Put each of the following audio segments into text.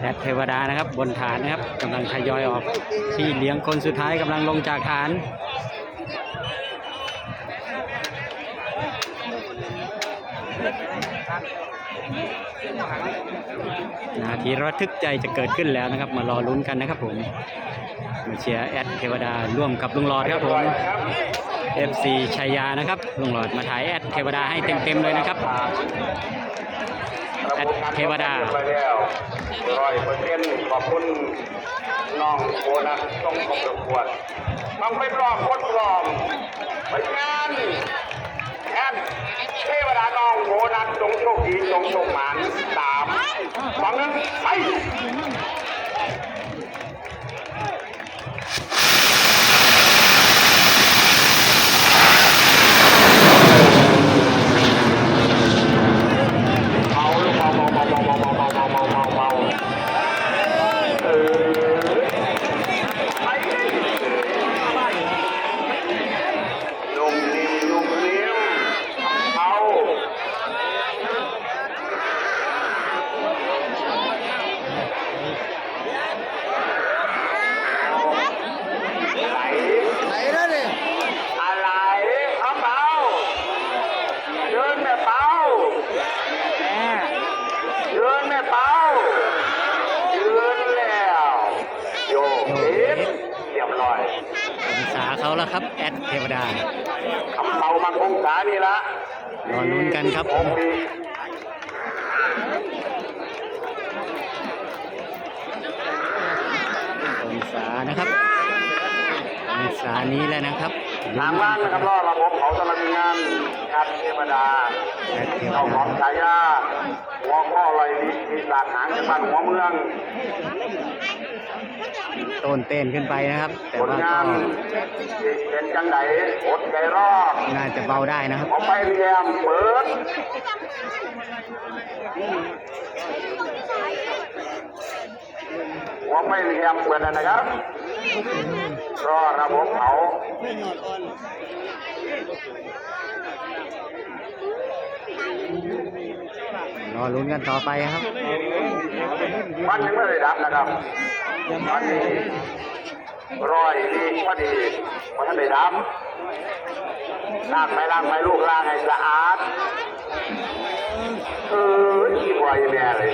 แพทย์เทวดานะครับ บนฐานนะครับกำลังทยอยออกที่เลี้ยงคนสุดท้ายกำลังลงจากฐานนาทีระทึกใจจะเกิดขึ้นแล้วนะครับ มารอลุ้นกันนะครับผมมาเชียร์แอดเทวดาร่วมกับลุงหลอดครับผม FC ชัยยานะครับลุงหลอดมาถ่ายแอดเทวดาให้เต็มๆเลยนะครับ แอดเทวดาร้อยเปอร์เซ็นต์ขอบคุณน้องโบนัสต้องขอบประกวดต้องไปปลอมโคตรปลอมเปงานแอนเทวดาน้องโบนัสจงโชคดีจงโชคหมา แล้วครับ แอดเทวดาคำเป่ามันองศานี่ละรอลุ้นกันครับผมดีองศานะครับองศานี้แล้วนะครับทางล่างนะครับรอระบบเขากำลังงานการเทวดาแอดเทวเจ้าของดาฉายาหัวข้อลอยมีมีสาดหางจากบ้านหัวเมือง ต้นเต้นขึ้นไปนะครับ แต่ผลว่าก็งานเป็นจังไหนอดใจรอดน่าจะเบาได้นะครับเอาไปแยมเปิดหัวไม่แยมเปิดนะครับรอระบบเขารอลุ้นกันต่อไปครับ มันยังไม่ได้ดับนะครับ พอดีร้อยดีพอดีเพราะท่านได้ดับล้างไม่ล้างไม่ลูกล้างให้สะอาดเออที่ไหวแม่เลย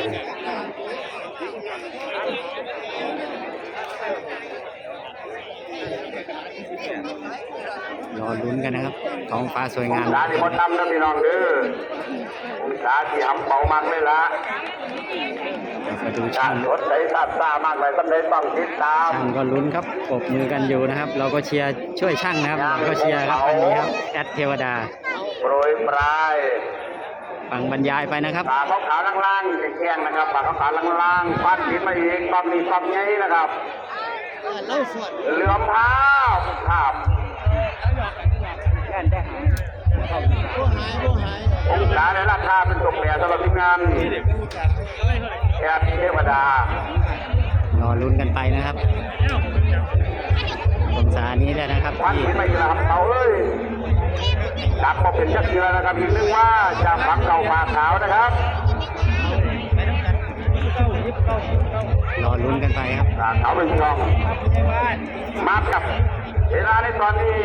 ร อลุ้นกันนะครับท้องฟ้าสวยงามสาที่มดนำนะพี่น้องเด้อองศาที่หำเบามากเลยละมาดูชาช่างติรถใช้ชาติซ่ามากเลยสำเร็จต้องติดตามช่างก็ลุ้นครับปรบมือกันอยู่นะครับ เราก็เชียร์ช่วยช่างนะครับเราก็เชียร์ครับอันนี้ครับแอดเทวดาโปรยปลายฟังบรรยายไปนะครับปากขาวขาวๆล่างๆแข็งๆนะครับปากขาวขาวๆล่างๆฟันดินมาอีกตอนนี้ตอนนี้นะครับเล่าสวดเหลือมภาพภาพผู้หายผู้หาย องศาในราคาเป็นตกแก่สำหรับทีมงานแอดเทวดารอลุ้นกันไปนะครับองศานี้แหละนะครับฟันที่ดินไม่กระทำเขาเลยดับพอเป็นชักเชือนะครับอีกนึงว่าจะฝังเก่าฝาขาวนะครับรอลุ้นกันไปครับฝาขาวเป็นช่องมากับเวลาในตอนนี้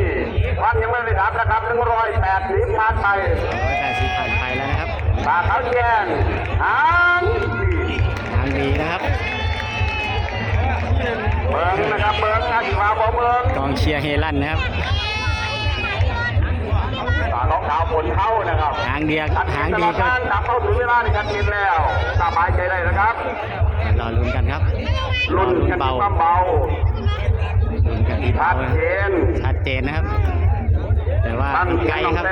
วันยังไม่ได้ดับนะครับหนึ่งร้อยแปดสิบผ่านไป 180ผ่านไปแล้วนะครับ ฝาขาวแจ้งหางทางดีนะครับเมืองนะครับเมืองอาชีวะบ่เมืองกองเชียร์เฮลั่นนะครับฝาขาวขาวผลเข้านะครับหางเดียวชัดเจหางดีก็ทางดับเข้าถึงเวลาในชัดเจนแล้วสบายใจได้นะครับรอลุ้นกันครับลุ้นกันเบาเบาลุ้นกันชัดเจนชัดเจนนะครับ แต่ว่าตั้งไกลครับ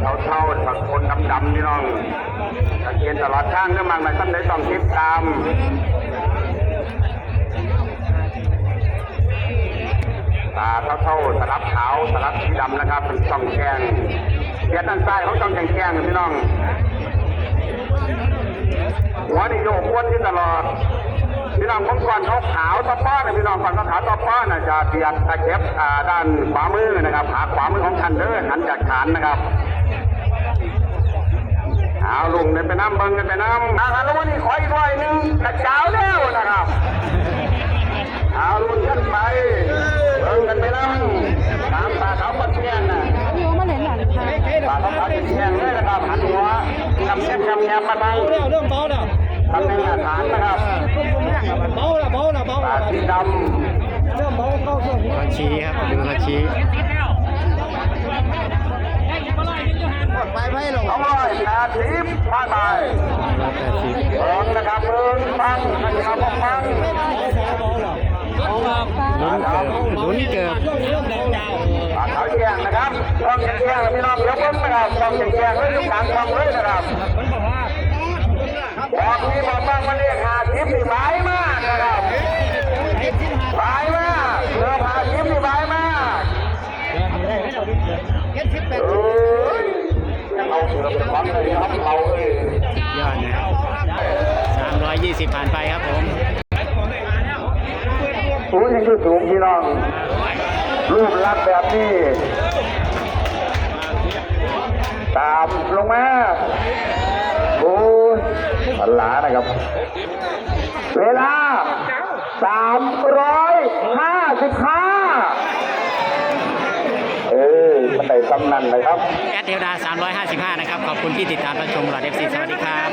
เท่าเท่าๆสักคนดำๆนี่น้องชัดเจนตลอดทางเรื่องมันไม่ต้องได้ต้องคิดตามตาเท่าๆสลับขาวสลับสีดำนะครับ เป็นช่องแกงเกียรด้านซ้ายเขาช่องแกงแกงๆพี่น้องหัวนี่โยกวนที่ตลอดพี่น้องผมก่อนเขาขาวตอป้อนะพี่น้องก่อนเขาขาวตอป้อนะจะเบียดตะเข็บด้านขวามือนะครับขาขวามือของท่านเด้อหันจากฐานนะครับ น้ำเบิ่งกันไปน้ำทางอนุนี่ขออีกร้อยหนึ่งกระเจ้าแล้วนะครับเอาลุ้นกันไปเบิ่งกันไปน้ำตามตาเขาปัดเทียนน่ะพี่ว่ามาเล่นหลานค่ะตาเขาปัดเทียนเลยนะครับหันหัวกำแยบกำแยบมาทางเรื่องเรื่องเบาแล้วตำแหน่งอาหารนะครับเบาแล้วเบาแล้วเบาตาแล้วสีดเรื่องเบาเข้าช่วงนี้เขาชี้ครับดูเขาชี้ ไปไปลงำสองร้อยแปดสิบผ่านไปร้อยแปดสิบเบิ่งนะครับเบิ่งฟังนะครับฟังลุ้นเกิบลุ้นเกิบตาเขาแยงนะครับต้องแยงพี่น้องยกเว้นนะครับต้องแยงเลยทุกครั้งต้องเลยนะครับบอกนี้บอกบ้างมาเรียกหาทิพย์นี่หมายมากนะครับหมายมากเรือหาทิพย์นี่หมายมาก ยอดนะสามร้อยยี่สิบผ่านไปครับผมสูงยังคือสูงพี่น้อง รูปลักษณ์แบบนี้ตามลงมาโอ้ยพันล้านนะครับ เวลาสามร้อยห้าสิบห้าเออมันได้สำนันเลยครับ แอดเทวดา 355 นะครับ ขอบคุณที่ติดตามรับชมหลอดเอฟซีสวัสดีครับ